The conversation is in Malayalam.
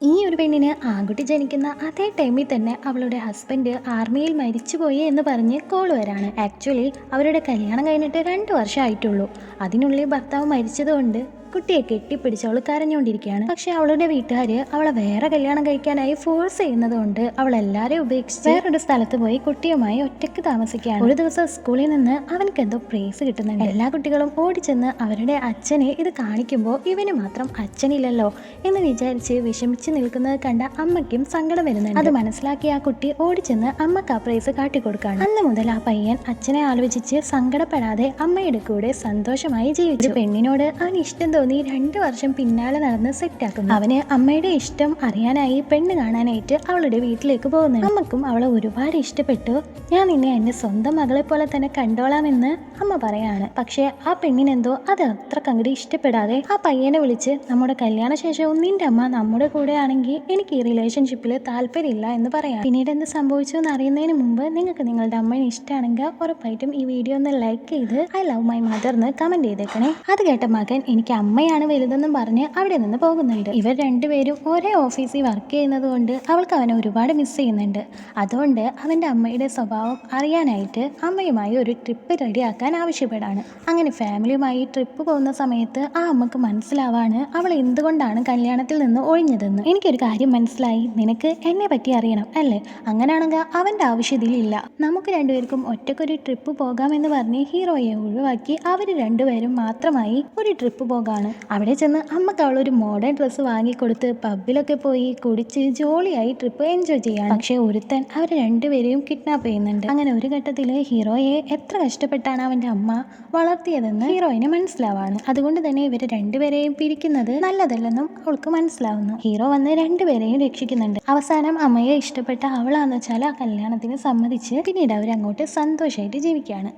ഈ ഒരു പെണ്ണിന് ആൺകുട്ടി ജനിക്കുന്ന അതേ ടൈമിൽ തന്നെ അവളുടെ ഹസ്ബൻഡ് ആർമിയിൽ മരിച്ചുപോയി എന്ന് പറഞ്ഞ് കോൾ വരാണ്. ആക്ച്വലി അവരുടെ കല്യാണം കഴിഞ്ഞിട്ട് രണ്ട് വർഷം ആയിട്ടുള്ളൂ അതിനുള്ളിൽ ഭർത്താവ് മരിച്ചതുകൊണ്ട് കുട്ടിയെ കെട്ടിപ്പിടിച്ച് അവൾ കരഞ്ഞുകൊണ്ടിരിക്കുകയാണ്. പക്ഷെ അവളുടെ വീട്ടുകാർ അവളെ വേറെ കല്യാണം കഴിക്കാനായി ഫോഴ്സ് ചെയ്യുന്നത് കൊണ്ട് അവൾ എല്ലാവരെയും ഉപേക്ഷിച്ച് വേറൊരു സ്ഥലത്ത് പോയി കുട്ടിയുമായി ഒറ്റയ്ക്ക് താമസിക്കുകയാണ്. ഒരു ദിവസം സ്കൂളിൽ നിന്ന് അവനക്ക് എന്തോ പ്രൈസ് കിട്ടുന്നുണ്ട്. എല്ലാ കുട്ടികളും ഓടിച്ചെന്ന് അവരുടെ അച്ഛനെ ഇത് കാണിക്കുമ്പോൾ ഇവന് മാത്രം അച്ഛനില്ലല്ലോ എന്ന് വിചാരിച്ച് വിഷമിച്ച് നിൽക്കുന്നത് കണ്ട അമ്മയ്ക്കും സങ്കടം വരുന്നുണ്ട്. അത് മനസ്സിലാക്കി ആ കുട്ടി ഓടിച്ചെന്ന് അമ്മയ്ക്ക് ആ പ്രൈസ് കാട്ടിക്കൊടുക്കാണ് അന്ന് മുതൽ ആ പയ്യൻ അച്ഛനെ ആലോചിച്ച് സങ്കടപ്പെടാതെ അമ്മയുടെ കൂടെ സന്തോഷമായി ജീവിച്ചു. പെണ്ണിനോട് അവൻ ഇഷ്ടം തോന്നി രണ്ട് വർഷം പിന്നാലെ നടന്ന് സെറ്റാക്കുന്നു അവന് അമ്മയുടെ ഇഷ്ടം അറിയാനായി പെണ്ണ് കാണാനായിട്ട് അവളുടെ വീട്ടിലേക്ക് പോകുന്നു അമ്മക്കും അവളെ ഒരുപാട് ഇഷ്ടപ്പെട്ടു. ഞാൻ നിന്നെ എന്റെ സ്വന്തം മകളെ പോലെ തന്നെ കണ്ടോളാമെന്ന് അമ്മ പറയാണ്. പക്ഷേ ആ പെണ്ണിനെന്തോ അത് അത്ര കങ്ങടി ഇഷ്ടപ്പെടാതെ ആ പയ്യനെ വിളിച്ച് നമ്മുടെ കല്യാണ ശേഷവും നിന്റെ അമ്മ നമ്മുടെ കൂടെ ആണെങ്കിൽ എനിക്ക് ഈ റിലേഷൻഷിപ്പിൽ താല്പര്യമില്ല എന്ന് പറയാം. പിന്നീട് എന്ത് സംഭവിച്ചു എന്ന് അറിയുന്നതിന് മുമ്പ് നിങ്ങൾക്ക് നിങ്ങളുടെ അമ്മയെ ഇഷ്ടമാണെങ്കിൽ ഉറപ്പായിട്ടും ഈ വീഡിയോ ഒന്ന് ലൈക്ക് ചെയ്ത് ഐ ലവ് മൈ മദർ എന്ന് കമന്റ് ചെയ്തേക്കണേ. അത് കേട്ട മകൻ എനിക്ക് അമ്മയാണ് വലുതെന്നും പറഞ്ഞ് അവിടെ നിന്ന് പോകുന്നുണ്ട്. ഇവർ രണ്ടുപേരും ഒരേ ഓഫീസിൽ വർക്ക് ചെയ്യുന്നത് കൊണ്ട് അവൾക്ക് അവനെ ഒരുപാട് മിസ് ചെയ്യുന്നുണ്ട്. അതുകൊണ്ട് അവന്റെ അമ്മയുടെ സ്വഭാവം അറിയാനായിട്ട് അമ്മയുമായി ഒരു ട്രിപ്പ് റെഡിയാക്കാൻ ആവശ്യപ്പെടാണ്. അങ്ങനെ ഫാമിലിയുമായി ട്രിപ്പ് പോകുന്ന സമയത്ത് ആ അമ്മയ്ക്ക് മനസ്സിലാവാണ് അവൾ എന്തുകൊണ്ടാണ് കല്യാണത്തിൽ നിന്ന് ഒഴിഞ്ഞതെന്ന്. എനിക്കൊരു കാര്യം മനസ്സിലായി. നിനക്ക് എന്നെ പറ്റി അറിയണം അല്ലേ? അങ്ങനെയാണെങ്കിൽ അവന്റെ ആവശ്യത്തിലില്ല. നമുക്ക് രണ്ടുപേർക്കും ഒറ്റക്കൊരു ട്രിപ്പ് പോകാമെന്ന് പറഞ്ഞ് ഹീറോയെ ഒഴിവാക്കി അവർ രണ്ടുപേരും മാത്രമായി ഒരു ട്രിപ്പ് പോകാണ് അവിടെ ചെന്ന് അമ്മയ്ക്ക് അവളൊരു മോഡേൺ ഡ്രസ്സ് വാങ്ങിക്കൊടുത്ത് പബ്ബിലൊക്കെ പോയി കുടിച്ച് ജോളിയായി ട്രിപ്പ് എൻജോയ് ചെയ്യാണ് പക്ഷേ ഒരുത്തൻ അവർ രണ്ടുപേരെയും കിഡ്നാപ്പ് ചെയ്യുന്നുണ്ട്. അങ്ങനെ ഒരു ഘട്ടത്തിൽ ഹീറോയെ എത്ര കഷ്ടപ്പെട്ടാണ് അവന്റെ അമ്മ വളർത്തിയതെന്ന് ഹീറോയിന് മനസ്സിലാവാണ്. അതുകൊണ്ട് തന്നെ ഇവർ രണ്ടുപേരെയും പിരിക്കുന്നത് നല്ലതല്ലെന്നും അവൾക്ക് മനസ്സിലാവുന്നു. ഹീറോ വന്ന് രണ്ടുപേരെയും രക്ഷിക്കുന്നുണ്ട്. അവസാനം അമ്മയെ ഇഷ്ടപ്പെട്ട അവളാന്ന് വെച്ചാൽ ആ കല്യാണത്തിന് സമ്മതിച്ച് പിന്നീട് അവരങ്ങോട്ട് സന്തോഷമായിട്ട് ജീവിക്കുകയാണ്.